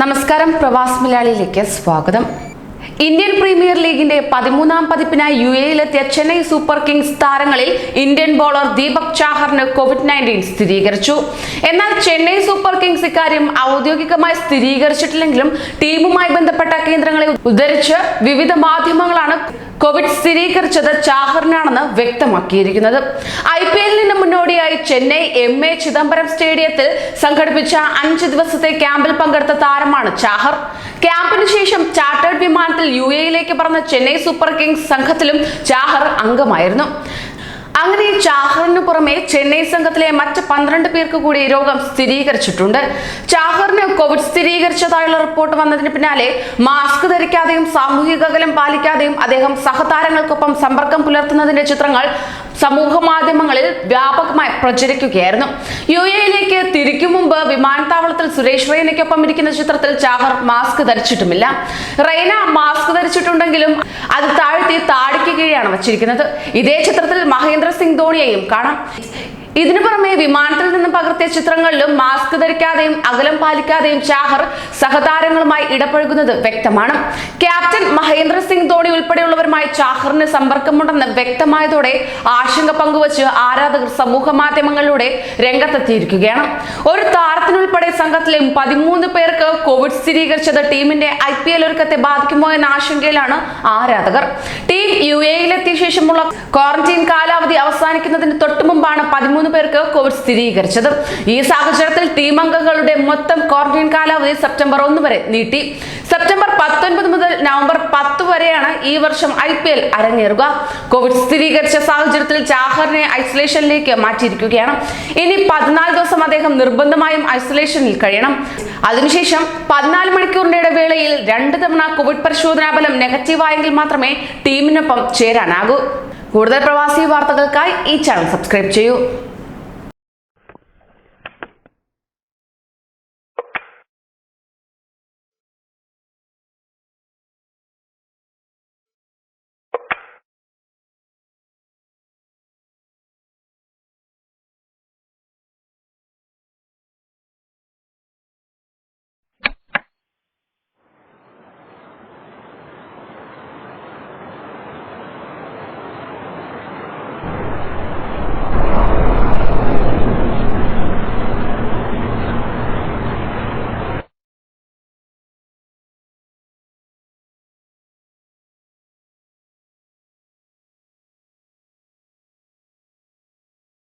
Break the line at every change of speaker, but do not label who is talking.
നമസ്കാരം പ്രവാസ് മലയാളിയിലേക്ക് സ്വാഗതം. Indian premier ലീഗിന്റെ പതിമൂന്നാം പതിപ്പിനായി യു എയിലെത്തിയ ചെന്നൈ സൂപ്പർ കിങ്സ് താരങ്ങളിൽ ഇന്ത്യൻ ബോളർ ദീപക് ചാഹറിന് കോവിഡ് നയന്റീൻ സ്ഥിരീകരിച്ചു. എന്നാൽ ചെന്നൈ സൂപ്പർ കിങ്സ് ഇക്കാര്യം ഔദ്യോഗികമായി സ്ഥിരീകരിച്ചിട്ടില്ലെങ്കിലും ടീമുമായി ബന്ധപ്പെട്ട കേന്ദ്രങ്ങളെ ഉദ്ധരിച്ച് വിവിധ മാധ്യമങ്ങളാണ് കോവിഡ് സ്ഥിരീകരിച്ചത് ചാഹറിനാണെന്ന് വ്യക്തമാക്കിയിരിക്കുന്നത്. ഐ പി എല്ലിന് മുന്നോടിയായി ചെന്നൈ എം എ ചിദംബരം സ്റ്റേഡിയത്തിൽ സംഘടിപ്പിച്ച അഞ്ച് ദിവസത്തെ ക്യാമ്പിൽ പങ്കെടുത്ത താരമാണ് ചാഹർ. ക്യാമ്പിന് ശേഷം ചാർട്ടേഡ് വിമാനത്തിൽ യു എയിലേക്ക് പറഞ്ഞ ചെന്നൈ സൂപ്പർ കിങ്സ് സംഘത്തിലും ചാഹർ അംഗമായിരുന്നു. അങ്ങനെ ചാഹറിന് പുറമെ ചെന്നൈ സംഘത്തിലെ മറ്റ് പന്ത്രണ്ട് പേർക്ക് കൂടി രോഗം സ്ഥിരീകരിച്ചിട്ടുണ്ട്. ചാഹറിന് കോവിഡ് സ്ഥിരീകരിച്ചതായുള്ള റിപ്പോർട്ട് വന്നതിന് പിന്നാലെ മാസ്ക് ധരിക്കാതെയും സാമൂഹിക അകലം പാലിക്കാതെയും അദ്ദേഹം സഹതാരങ്ങൾക്കൊപ്പം സമ്പർക്കം പുലർത്തുന്നതിന്റെ ചിത്രങ്ങൾ സമൂഹ മാധ്യമങ്ങളിൽ വ്യാപകമായി പ്രചരിക്കുകയായിരുന്നു. യു എയിലേക്ക് തിരിക്കും മുമ്പ് വിമാനത്താവളത്തിൽ സുരേഷ് റെയ്നയ്ക്കൊപ്പം ഇരിക്കുന്ന ചിത്രത്തിൽ ചാഹർ മാസ്ക് ധരിച്ചിട്ടുമില്ല. റെയ്ന മാസ്ക് ധരിച്ചിട്ടുണ്ടെങ്കിലും അത് താഴ്ത്തി താടിക്ക് കീഴെയാണ് വച്ചിരിക്കുന്നത്. ഇതേ ചിത്രത്തിൽ മഹേന്ദ്ര സിംഗ് ധോണിയെയും കാണാം. ഇതിനു പുറമെ വിമാനത്തിൽ നിന്ന് പകർത്തിയ ചിത്രങ്ങളിലും മാസ്ക് ധരിക്കാതെയും അകലം പാലിക്കാതെയും ചാഹർ സഹതാരങ്ങളുമായി ഇടപഴകുന്നത് വ്യക്തമാണ്. ക്യാപ്റ്റൻ മഹേന്ദ്ര സിംഗ് ധോണി ഉൾപ്പെടെയുള്ളവരുമായി ചാഹറിന് സമ്പർക്കമുണ്ടെന്ന് വ്യക്തമായതോടെ ആശങ്ക പങ്കുവച്ച് ആരാധകർ സമൂഹ മാധ്യമങ്ങളിലൂടെ രംഗത്തെത്തിയിരിക്കുകയാണ്. ഒരു താരത്തിനുൾപ്പെടെ സംഘത്തിലെ പതിമൂന്ന് പേർക്ക് കോവിഡ് സ്ഥിരീകരിച്ചത് ടീമിന്റെ ഐ പി എൽ ഒരുക്കത്തെ ബാധിക്കുമോ എന്ന ആശങ്കയിലാണ് ആരാധകർ. ടീം യു എയിലെത്തിയ ശേഷമുള്ള ക്വാറന്റീൻ കാലാവധി അവസാനിക്കുന്നതിന് തൊട്ടു മുമ്പാണ് പതിമൂന്ന് പേർക്ക് കോവിഡ് സ്ഥിരീകരിച്ചത്. ഈ സാഹചര്യത്തിൽ ടീം അംഗങ്ങളുടെ മൊത്തം ക്വാറന്റീൻ കാലാവധി സെപ്റ്റംബർ ഒന്ന് വരെ നീട്ടി. സെപ്റ്റംബർ പത്തൊൻപത് മുതൽ നവംബർ പത്ത് വരെയാണ് ഈ വർഷം ഐ പി എൽ അരങ്ങേറുക. കോവിഡ് സ്ഥിരീകരിച്ച സാഹചര്യത്തിൽ ചാഹറിനെ ഐസൊലേഷനിലേക്ക് മാറ്റിയിരിക്കുകയാണ്. ഇനി പതിനാല് ദിവസം അദ്ദേഹം നിർബന്ധമായും ഐസൊലേഷനിൽ കഴിയണം. അതിനുശേഷം പതിനാല് മണിക്കൂറിന്റെ ഇടവേളയിൽ രണ്ട് തവണ കോവിഡ് പരിശോധനാ ഫലം നെഗറ്റീവായെങ്കിൽ മാത്രമേ ടീമിനൊപ്പം ചേരാനാകൂ. കൂടുതൽ പ്രവാസി വാർത്തകൾക്കായി ഈ ചാനൽ സബ്സ്ക്രൈബ് ചെയ്യൂ.